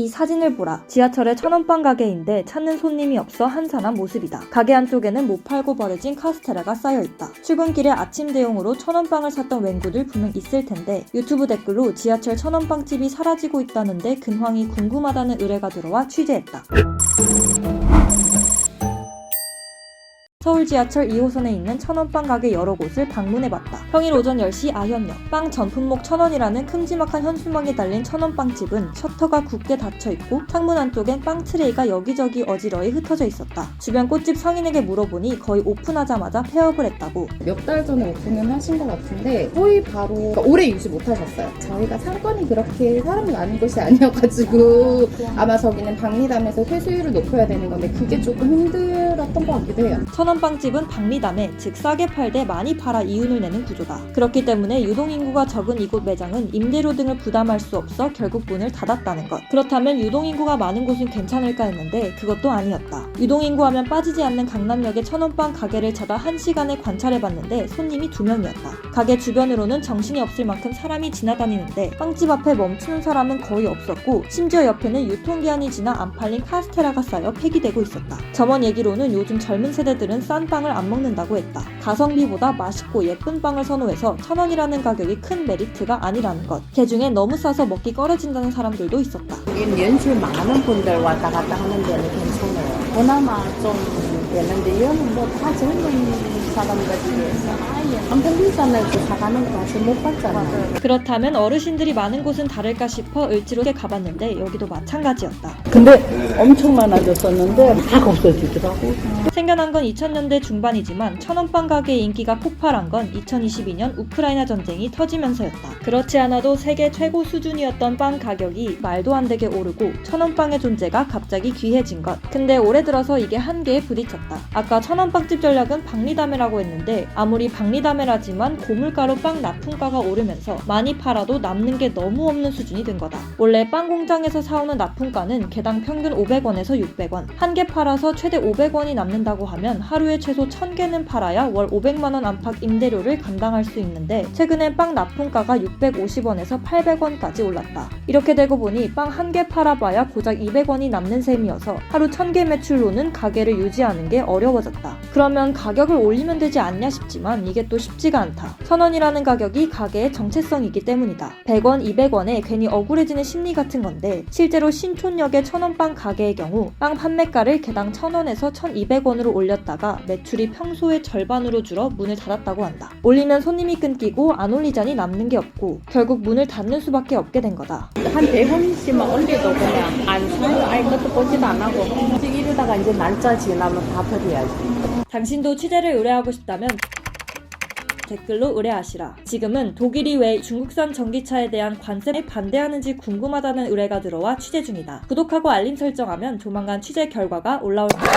이 사진을 보라. 지하철에 천원빵 가게인데 찾는 손님이 없어 한산한 모습이다. 가게 안쪽에는 못 팔고 버려진 카스테라가 쌓여있다. 출근길에 아침 대용으로 천원빵을 샀던 웬구들 분명 있을 텐데 유튜브 댓글로 지하철 천원빵집이 사라지고 있다는데 근황이 궁금하다는 의뢰가 들어와 취재했다. 서울 지하철 2호선에 있는 천원빵 가게 여러 곳을 방문해봤다. 평일 오전 10시 아현역 빵 전품목 천원이라는 큼지막한 현수막이 달린 천원빵집은 셔터가 굳게 닫혀있고 창문 안쪽엔 빵 트레이가 여기저기 어지러이 흩어져 있었다. 주변 꽃집 상인에게 물어보니 거의 오픈하자마자 폐업을 했다고. 몇 달 전에 오픈을 하신 것 같은데 거의 바로 그러니까 오래 유지 못하셨어요. 저희가 상권이 그렇게 사람이 많은 곳이 아니어가지고 아마 저기는 박리담에서 회수율을 높여야 되는 건데 그게 조금 힘들었던 것 같기도 해요. 천원 빵집은 박리담에 즉 싸게 팔되 많이 팔아 이윤을 내는 구조다. 그렇기 때문에 유동인구가 적은 이곳 매장은 임대료 등을 부담할 수 없어 결국 문을 닫았다는 것. 그렇다면 유동인구가 많은 곳은 괜찮을까 했는데 그것도 아니었다. 유동인구 하면 빠지지 않는 강남역의 천원빵 가게를 찾아 한시간에 관찰해봤는데 손님이 두명이었다 가게 주변으로는 정신이 없을 만큼 사람이 지나다니는데 빵집 앞에 멈추는 사람은 거의 없었고 심지어 옆에는 유통기한이 지나 안 팔린 카스테라가 쌓여 폐기되고 있었다. 점원 얘기로는 요즘 젊은 세대들은 싼 빵을 안 먹는다고 했다. 가성비보다 맛있고 예쁜 빵을 선호해서 천 원이라는 가격이 큰 메리트가 아니라는 것. 개 중에 너무 싸서 먹기 꺼려진다는 사람들도 있었다. 연세 많은 분들 왔다 갔다 하는 데는 괜찮아요. 그나마 좀 되는데 여기는 뭐 다 젊은 사람들이어서 아예 비싸면 그 사가는 맛을 못 봤잖아요. 그렇다면 어르신들이 많은 곳은 다를까 싶어 을지로에 가봤는데 여기도 마찬가지였다. 근데 엄청 많아졌었는데 다 없어지더라고. 생겨난 건 2000년대 중반이지만 천원빵 가게의 인기가 폭발한 건 2022년 우크라이나 전쟁이 터지면서였다. 그렇지 않아도 세계 최고 수준이었던 빵 가격이 말도 안 되게 오르고 천원빵의 존재가 갑자기 귀해진 것. 근데 올해 들어서 이게 한계에 부딪혔다. 아까 천원빵집 전략은 박리담회라고 했는데 아무리 박리담회라지만 고물가로 빵 납품가가 오르면서 많이 팔아도 남는 게 너무 없는 수준이 된 거다. 원래 빵 공장에서 사오는 납품가는 개당 평균 500원에서 600원. 한 개 팔아서 최대 500원이 남는다고 하면 하루에 최소 1000개는 팔아야 월 500만 원 안팎 임대료를 감당할 수 있는데 최근엔 빵 납품가가 650원에서 800원까지 올랐다. 이렇게 되고 보니 빵 한 개 팔아봐야 고작 200원이 남는 셈이어서 하루 1000개 매출로는 가게를 유지하는 게 어려워졌다. 그러면 가격을 올리면 되지 않냐 싶지만 이게 또 쉽지가 않다. 1000원이라는 가격이 가게의 정체성이기 때문이다. 100원, 200원에 괜히 억울해지는 심리 같은 건데 실제로 신촌역의 천원빵 가게의 경우 빵 판매가를 개당 1000원에서 1200원으로 올렸다가 매출이 평소의 절반으로 줄어 문을 닫았다고 한다. 올리면 손님이 끊기고 안 올리자니 남는 게 없고 결국 문을 닫는 수밖에 없게 된 거다. 한 100원씩만 올려도 그냥 안 사요. 아예 것도 보지도 안 하고. 이러다가 이제 날짜 지나면 다 버려야지. 당신도 취재를 의뢰하고 싶다면 댓글로 의뢰하시라. 지금은 독일이 왜 중국산 전기차에 대한 관세에 반대하는지 궁금하다는 의뢰가 들어와 취재 중이다. 구독하고 알림 설정하면 조만간 취재 결과가 올라올 거다.